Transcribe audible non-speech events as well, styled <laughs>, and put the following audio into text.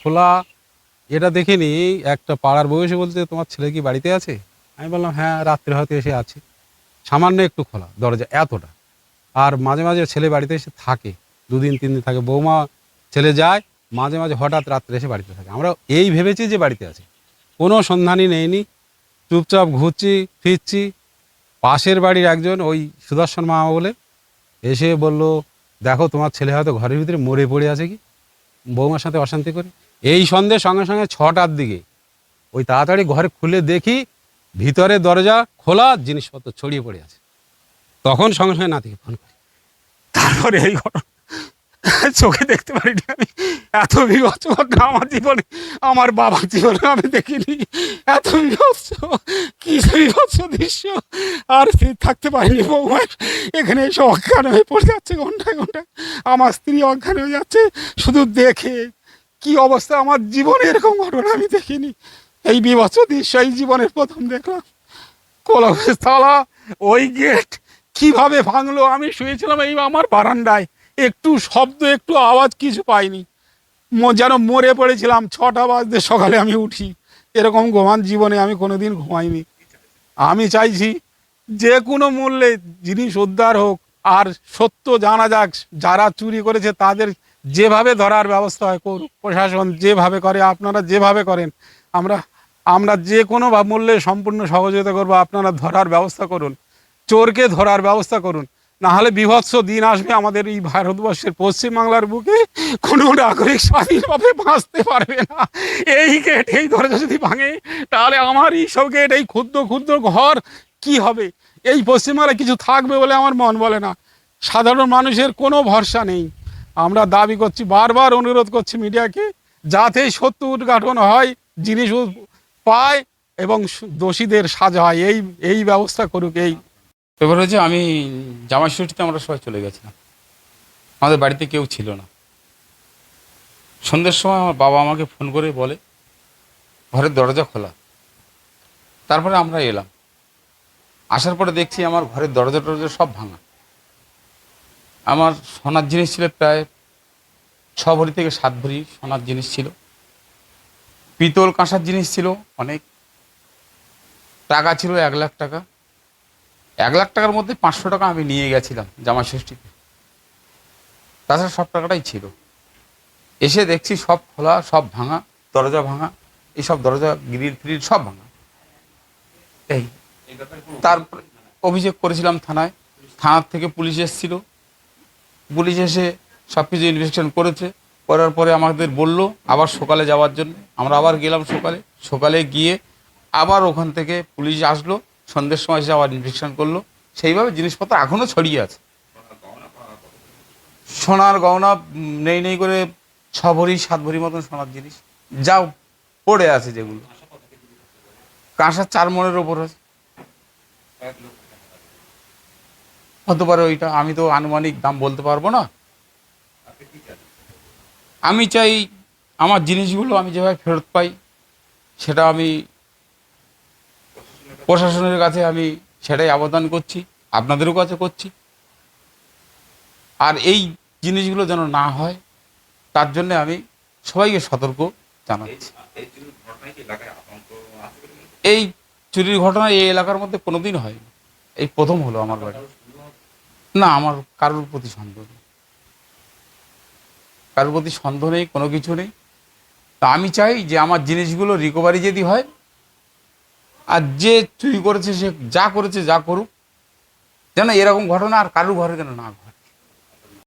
খোলা এটা দেখিনি, একটা পাড়ার বয়সে বলতে তোমার ছেলে কি বাড়িতে আছে? আমি বললাম হ্যাঁ রাত্রে হয়তো এসে আছে। সামান্য একটু খোলা, দরজা এতটা। আর মাঝে মাঝে ছেলে বাড়িতে এসে থাকে, দুদিন, তিন দিন থাকে। বৌমা ছেলে যায়, মাঝে মাঝে হঠাৎ রাত্রে এসে বাড়িতে থাকে। আমরা এই ভেবেছি যে বাড়িতে আছে। কোনো সন্ধানই নেইনি। চুপচাপ ঘুরছি, ফিরছি। পাশের বাড়ির একজন ওই সুদর্শন মামা বলে, এসে বলল, দেখো, তোমার ছেলে হয়তো ঘরের ভিতরে মরে পড়ে আছে কি? বৌমার সাথে অশান্তি করি। এই সন্ধ্যে সঙ্গে সঙ্গে ছটার দিকে ওই তাড়াতাড়ি ঘরে খুলে দেখি ভিতরে দরজা খোলা, জিনিসপত্র ছড়িয়ে পড়ে আছে। তখন সঙ্গে সঙ্গে নাতিকে ফোন করি। তারপরে এই ঘটনা। <laughs> চোখে দেখতে পারিনি আমি। এত বিভৎস ঘটনা আমার জীবনে, আমার বাবার জীবনে আমি দেখিনি। এত বিভৎস, কি বিভৎস দৃশ্য। আর স্থির থাকতে পারিনি বৌমা এখানে এসে অজ্ঞান হয়ে পড়ে যাচ্ছে ঘন্টায় ঘন্টায়। আমার স্ত্রী অজ্ঞান হয়ে যাচ্ছে, শুধু দেখে। কি অবস্থা আমার জীবনে, এরকম ঘটনা আমি দেখিনি। এই বিভৎস দৃশ্য, এই জীবনের প্রথম দেখলাম। কলমের তালা, ওই গেট কীভাবে ভাঙলো? আমি শুয়েছিলাম এই আমার বারান্দায়। একটু শব্দ, একটু আওয়াজ কিছু পাইনি। যেন মরে পড়েছিলাম, ছটা বাজতে সকালে আমি উঠি। এরকম ঘুমান জীবনে আমি কোনোদিন ঘুমাইনি। আমি চাইছি যে কোনো মূল্যে জিনিস উদ্ধার হোক, আর সত্য জানা যাক, যারা চুরি করেছে তাদের যেভাবে ধরার ব্যবস্থা হয় করুক। প্রশাসন যেভাবে করে, আপনারা যেভাবে করেন, আমরা আমরা যে কোনো মূল্যে সম্পূর্ণ সহযোগিতা করব, আপনারা ধরার ব্যবস্থা করুন। চোরকে ধরার ব্যবস্থা করুন। না হলে বিভৎস দিন আসবে আমাদের এই ভারতবর্ষের পশ্চিমবাংলার বুকে। কোনো নাগরিক স্বাধীনভাবে বাঁচতে পারবে না। এই গেট এই দরজা যদি ভাঙে, তাহলে আমার এই সব গেট এই ক্ষুদ্র ক্ষুদ্র ঘর কি হবে? এই পশ্চিমবাংলায় কিছু থাকবে বলে আমার মন বলে না। সাধারণ মানুষের কোনো ভরসা নেই। আমরা দাবি করছি, বারবার অনুরোধ করছি মিডিয়াকে, যাতে সত্য উদ্ঘাটন হয়, জিনিস পায় এবং দোষীদের সাজা হয়। এই এই ব্যবস্থা করুক, এই এবার হচ্ছে আমি জামাই ষষ্ঠীতে আমরা সবাই চলে গেছিলাম। আমাদের বাড়িতে কেউ ছিল না। সন্ধ্যের সময় আমার বাবা আমাকে ফোন করে বলে, ঘরের দরজা খোলা। তারপরে আমরা এলাম। আসার পরে দেখছি আমার ঘরের দরজা টরজা সব ভাঙা। আমার সোনার জিনিস ছিল প্রায় ছ ভরি থেকে সাত ভরি সোনার জিনিস ছিল। পিতল কাঁসার জিনিস ছিল অনেক। টাকা ছিল এক লাখ টাকা। এক লাখ টাকার মধ্যে পাঁচশো টাকা আমি নিয়ে গেছিলাম জামা ষষ্ঠীতে। তাছাড়া সব টাকাটাই ছিল। এসে দেখছি সব খোলা, সব ভাঙা, দরজা ভাঙা এইসব দরজা, গ্রিল ফ্রিল সব ভাঙা। এই, তারপরে অভিযোগ করেছিলাম থানায়। থানার থেকে পুলিশ এসেছিল। পুলিশ এসে সব কিছু ইনভেস্টিগেশন করেছে। করার পরে আমাদের বলল, আবার সকালে যাওয়ার জন্য। আমরা আবার গেলাম সকালে। সকালে গিয়ে আবার ওখান থেকে পুলিশ আসলো। সন্ধ্যের সময় এসে আবার ইনভেস্টিগেশন করল। সেইভাবে জিনিসপত্র এখনও ছড়িয়ে আছে। সোনার গহনা নেই নেই করে ছ ভরি সাত ভরি মতন সোনার জিনিস। যাও পড়ে আছে যেগুলো। কাঁসার চার মনের ওপর আছে। হতে পারে ওইটা। আমি তো আনুমানিক দাম বলতে পারব না। আমি চাই আমার জিনিসগুলো আমি যেভাবে ফেরত পাই, সেটা আমি প্রশাসনের কাছে আমি সেটাই আবেদন করছি, আপনাদেরও কাছে করছি। আর এই জিনিসগুলো যেন না হয়, তার জন্য আমি সবাইকে সতর্ক জানাচ্ছি। এই চুরির ঘটনা এই এলাকার মধ্যে কোনোদিন হয়নি। এই প্রথম হলো আমার বাড়ি। না, আমার কারোর প্রতি সন্দেহ নেই। কারোর প্রতি সন্দেহ নেই, কোনো কিছু নেই। তা আমি চাই যে আমার জিনিসগুলো রিকভারি যদি হয় আর যে চুরি করেছে সে যা করেছে যা করুক। যেন এরকম ঘটনা আর কারোর ঘরে যেন না ঘটে।